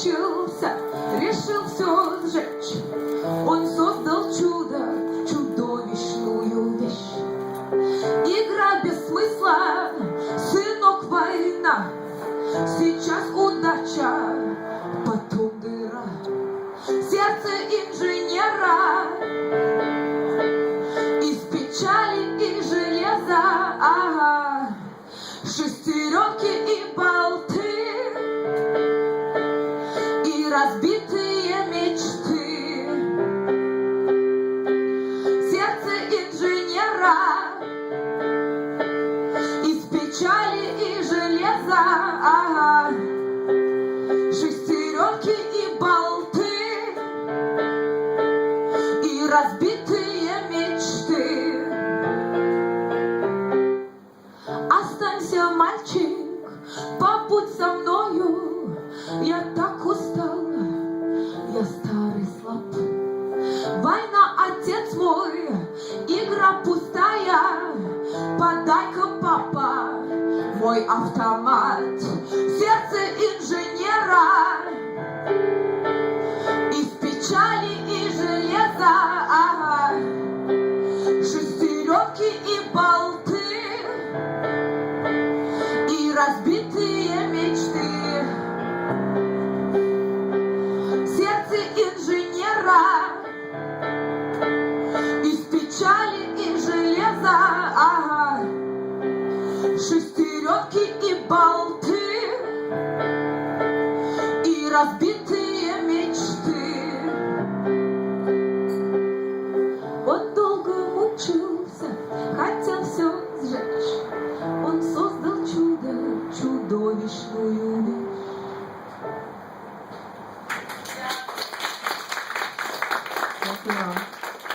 все сжечь. Он создал чудо, чудовищную вещь. Игра без смысла, сынок, война. Сейчас удача, потом дыра. Сердце инженера из печали и железа. Ага. Шестеренки и болты разбитые мечты. Сердце инженера из печали и железа. Ага. Шестеренки и болты и разбитые мечты. Останься, мальчик, побудь со мною. Я так Война, отец мой, игра пустая. Подай-ка, папа, мой автомат. Сердце инженера из печали и железа. Ага. Шестеренки и болты и разбитые мечты. Сердце инженера шестеренки и болты, и разбитые мечты. Он долго мучился, хотел все сжечь, он создал чудо, чудовищную любовь.